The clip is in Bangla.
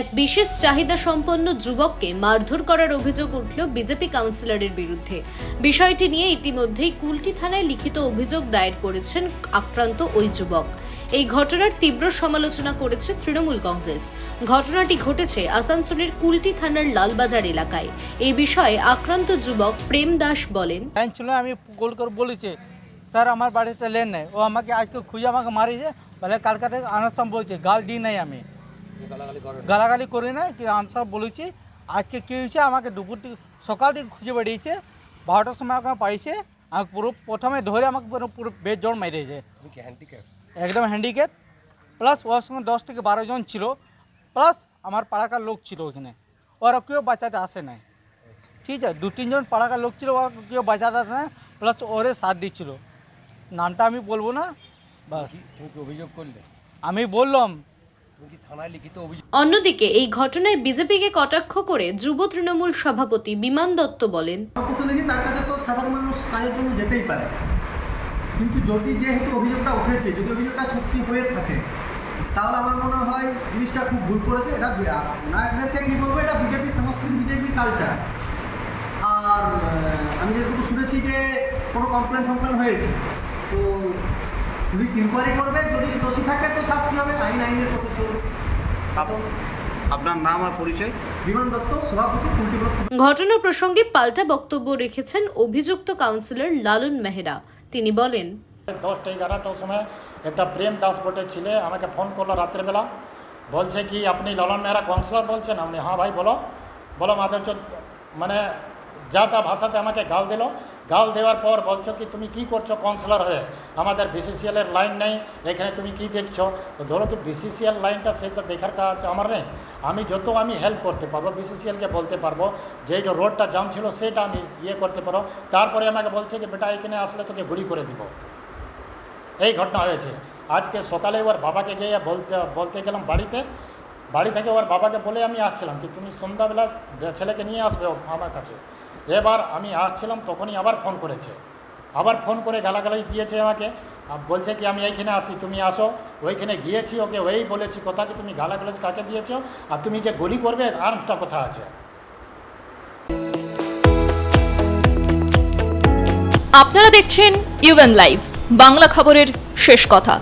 এক বিশেষ চাহিদা সম্পন্ন যুবককে মারধর করার অভিযোগ উঠল বিজেপি কাউন্সিলরের বিরুদ্ধে। বিষয়টি নিয়ে ইতিমধ্যেই কুলটি থানায় লিখিত অভিযোগ দায়ের করেছেন আক্রান্ত ওই যুবক। এই ঘটনার তীব্র সমালোচনা করেছে তৃণমূল কংগ্রেস। ঘটনাটি ঘটেছে আসানসোলের কুলটি থানার লালবাজার এলাকায়। এই বিষয়ে আক্রান্ত যুবক প্রেম দাস বলেন আমি গোল বলেছি, স্যার, আমার বাড়িতে লেন নেই। ও আমাকে আজকে খুঁজে আমাকে মারিছে বলে কালকাতে আনসাম বলছে গাল দিই নাই আমি। গালাগালি করি না কি আনসার বলেছি? আজকে কী হয়েছে? আমাকে দুপুর থেকে সকাল থেকে খুঁজে বেরিয়েছে বারোটার সময় আমাকে পাইছে আমাকে পুরো প্রথমে ধরে আমাকে পুরো পুরো বেড জোর মেরেছে একদম হ্যান্ডিক্যাপ প্লাস ওর সঙ্গে দশ থেকে বারো জন ছিল। প্লাস আমার পাড়াকার লোক ছিল ওখানে। ওরা কেউ বাঁচাতে আসে নাই। ঠিক আছে দু তিনজন পাড়াকার লোক ছিল ওরা কেউ বাঁচাতে আসে না প্লাস ওরে সাথ দিচ্ছিল। নামটা আমি বলব না বাস। অভিযোগ করলে? আমি বললাম অন্যদিকে এই ঘটনায় বিজেপিকে কটাক্ষ করে যুব তৃণমূল সভাপতি বিমান দত্ত বলেন প্রতিনিধি তার কাছে তো সাধারণ মানুষ কাজের জন্য যেতেই পারে। কিন্তু যদি যেহেতু অভিযোগটা উঠেছে যদি অভিযোগটা সত্যি হয়ে থাকে তাহলে আমার মনে হয় জিনিসটা খুব ভুল করেছে। এটা নায়কদেরকে কী বলব? এটা বিজেপি সংস্কৃতি বিজেপি কালচার আর আমি যেটুকু শুনেছি যে কোনো কমপ্লেন ফমপ্লেন হয়েছে। তো পুলিশ ইনকোয়ারি করবে যদি দোষী থাকে তো শাস্তি হবে আইন আইনের পথে চলবে আপ- আপনার নাম আর পরিচয়? বিমান দত্ত সভাপতি কুলটিব্রত ঘটনা প্রসঙ্গে পাল্টা বক্তব্য রেখেছেন অভিযুক্ত কাউন্সিলর লালন মেহরা। তিনি বলেন দশটা এগারোটার সময় একটা প্রেম দাস বটে ছেলে আমাকে ফোন করল রাত্রেবেলা। বলছে কি আপনি ললন মেহরা কাউন্সিলর বলছেন? আমি হ্যাঁ ভাই বলো। বলো মাদের মানে যা তা ভাষাতে আমাকে গাল দিল। গাল দেওয়ার পর বলছো কি, তুমি কি করছ কাউন্সিলর হয়ে? আমাদের বিসিসিএলের লাইন নেই, এখানে তুমি কি দেখছ? তো ধরো কি বিসিসিএল লাইনটা সেটা দেখার কাজ আমার নেই। আমি যত আমি হেল্প করতে পারব বিসিসিএলকে বলতে পারব যে রোডটা জাম ছিল সেটা আমি ইয়ে করতে পারো। তারপরে আমাকে বলছে যে, বেটা, এখানে আসলে তোকে ঘুরি করে দিব। এই ঘটনা হয়েছে। আজকে সকালে ওর বাবাকে গিয়ে বলতে বলতে গেলাম বাড়িতে। বাড়ি থেকে ওর বাবাকে বলে আমি আসছিলাম, কি তুমি সন্ধ্যাবেলা ছেলেকে নিয়ে আসবে আমার কাছে? এবার আমি আসছিলাম, তখনই আবার ফোন করেছে। আবার ফোন করে গালাগালাজ দিয়েছে আমাকে। বলছে কি, আমি এইখানে আসি তুমি আসো। ওইখানে গিয়েছি ওকে, ওই বলেছি কথা কি, তুমি গালাগালাজ কাকে দিয়েছ? আর তুমি যে গুলি করবে আর্মসটা কথা আছে? আপনারা দেখছেন ইউএন লাইভ বাংলা খবরের শেষ কথা।